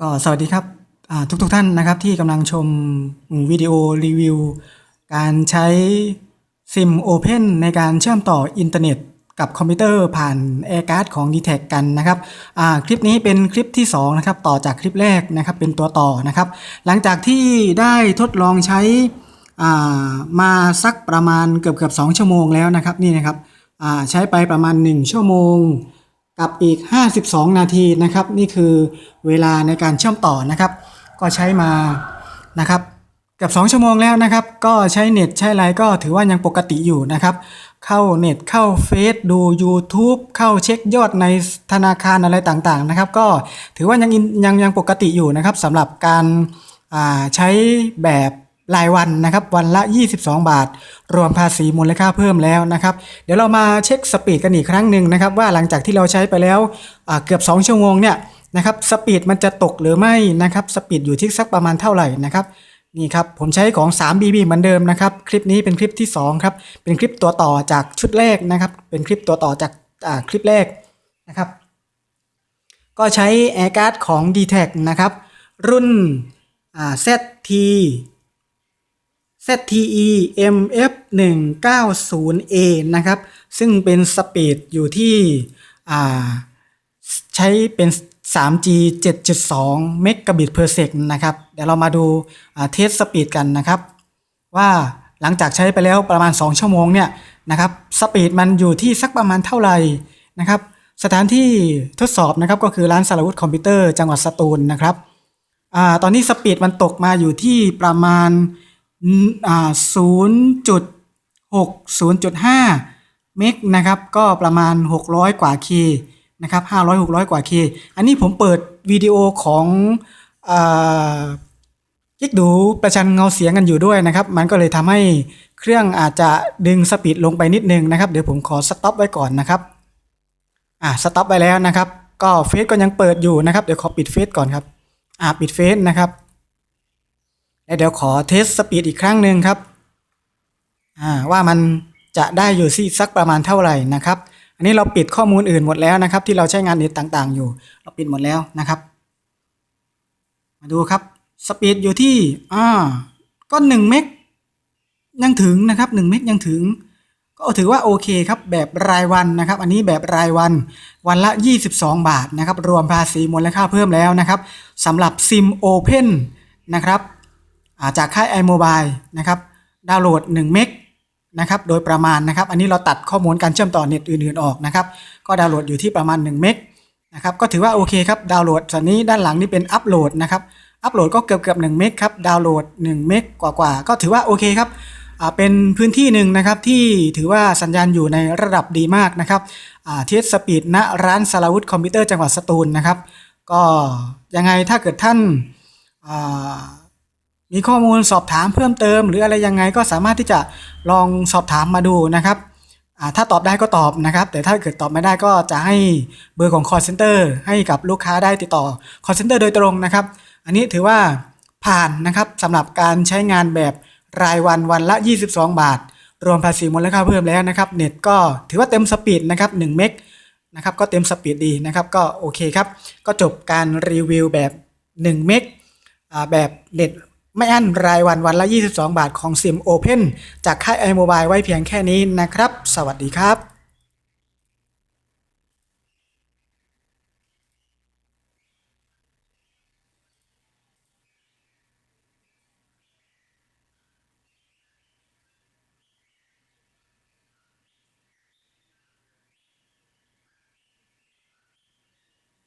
ก็สวัสดีครับทุกทุกท่านนะครับที่กำลังชมวิดีโอรีวิว การใช้ซิม Open ในการเชื่อมต่ออินเทอร์เน็ตกับคอมพิวเตอร์ผ่าน AirCard ของ d t แทกันนะครับคลิปนี้เป็นคลิปที่2นะครับต่อจากคลิปแรกนะครับเป็นตัวต่อนะครับ หลังจากที่ได้ทดลองใช้ามาสักประมาณเกือบเกือบสชั่วโมงแล้วนะครับนี่นะครับใช้ไปประมาณ 1 ชั่วโมง กับอีก 52 นาทีนะครับ นี่คือเวลาในการเชื่อมต่อนะครับ ก็ใช้มานะครับเกือบ2ชั่วโมงแล้วนะครับ ก็ใช้เน็ตใช้อะไรก็ถือว่ายังปกติอยู่นะครับ เข้าเน็ตเข้าเฟซดู YouTube เข้าเช็คยอดในธนาคารอะไรต่างๆนะครับ ก็ถือว่ายังยังยังปกติอยู่นะครับสำหรับการใช้แบบ รายวันนะครับวันละ 22 บาท รวมภาษีมูลค่าเพิ่มแล้วนะครับเดี๋ยวเรามาเช็คสปีดกันอีกครั้งหนึ่งนะครับว่าหลังจากที่เราใช้ไปแล้วเกือบ 2 ชั่วโมงเนี่ยนะครับสปีดมันจะตกหรือไม่นะครับสปีดอยู่ที่สักประมาณเท่าไหร่นะครับนี่ครับผมใช้ของ 3BB เหมือนเดิมนะครับคลิปนี้เป็นคลิปที่ 2 ครับเป็นคลิปตัวต่อจากชุดแรกนะครับเป็นคลิปตัวต่อจากาคลิปแรกนะครับก็ใช้ AirCard ของ d t แทนะครับรุ่น ZT ZTE MF 1 9 0 A นะครับ ซึ่งเป็นสปีดอยู่ที่ใช้เป็น 3G 7.2เมกะบิต per sec นะครับ เดี๋ยวเรามาดูเทสสปีดกันนะครับ ว่าหลังจากใช้ไปแล้วประมาณ 2 ชั่วโมงเนี่ยนะครับสปีดมันอยู่ที่สักประมาณเท่าไหร่นะครับ สถานที่ทดสอบนะครับก็คือร้านสารวุฒิคอมพิวเตอร์จังหวัดสตูลนะครับอตอนนี้สปีดมันตกมาอยู่ที่ประมาณ 0.6 0.5เมกนะครับ ก็ประมาณ 600 กว่าคีนะครับ500 600กว่าคีอันนี้ผมเปิดวิดีโอของอ่ายิกดูประชันเงาเสียงกันอยู่ด้วยนะครับ มันก็เลยทำให้เครื่องอาจจะดึงสปีดลงไปนิดนึงนะครับ เดี๋ยวผมขอสต็อปไว้ก่อนนะครับ อ่าสต็อปไปแล้วนะครับ ก็เฟซก็ยังเปิดอยู่นะครับ เดี๋ยวขอปิดเฟซก่อนครับ อ่าปิดเฟซนะครับ แล้วเดี๋ยวขอเทสสปีดอีกครั้งหนึ่งครับว่ามันจะได้อยู่ที่สักประมาณเท่าไหร่นะครับ อันนี้เราปิดข้อมูลอื่นหมดแล้วนะครับ ที่เราใช้งานเน็ตต่างๆ อยู่ เราปิดหมดแล้วนะครับ มาดูครับสปีดอยู่ที่อ่าก็หนึ่งเมกยังถึงนะครับหนึ่งเมกยังถึง ก็ถือว่าโอเคครับแบบรายวันนะครับ อันนี้แบบรายวันวันละ 22 บาทนะครับ รวมภาษีมูลค่าเพิ่มแล้วนะครับสำหรับซิม Open นนะครับ จากค่าย iMobile นะครับดาวน์โหลด1เมกนะครับโดยประมาณนะครับ อันนี้เราตัดข้อมูลการเชื่อมต่อเน็ตอื่นๆออกนะครับ ก็ดาวน์โหลดอยู่ที่ประมาณ1เมกนะครับก็ถือว่าโอเคครับดาวน์โหลดส่วนนี้ด้านหลังนี่เป็นอัปโหลดนะครับอัปโหลดก็เกือบเกือบ1เมกครับดาวน์โหลด1เมกกว่าๆก็ถือว่าโอเคครับเป็นพื้นที่หนึ่งนะครับที่ถือว่าสัญญาณอยู่ในระดับดีมากนะครับเทสสปีดณร้านสารวุฒิคอมพิวเตอร์จังหวัดสตูลนะครับ ก็ยังไงถ้าเกิดท่านา มีข้อมูลสอบถามเพิ่มเติม หรืออะไรยังไงก็สามารถที่จะลองสอบถามมาดูนะครับถ้าตอบได้ก็ตอบนะครับ แต่ถ้าเกิดตอบไม่ได้ก็จะให้เบอร์ของ call center ให้กับลูกค้าได้ติดต่อ call center โดยตรงนะครับ อันนี้ถือว่าผ่านนะครับสำหรับการใช้งานแบบรายวันวันละ 22 บาท รวมภาษีมูลค่าเพิ่มแล้วนะครับ เน็ตก็ถือว่าเต็มสปีดนะครับ1เมกนะครับก็เต็มสปีดดีนะครับก็โอเคครับ ก็จบการรีวิวแบบ 1 เมกแบบเน็ต ไม่อั้นรายวันวันละ 22 บาทของซิม Open จากค่ายไอโมบายไว้เพียงแค่นี้นะครับ สวัสดีครับ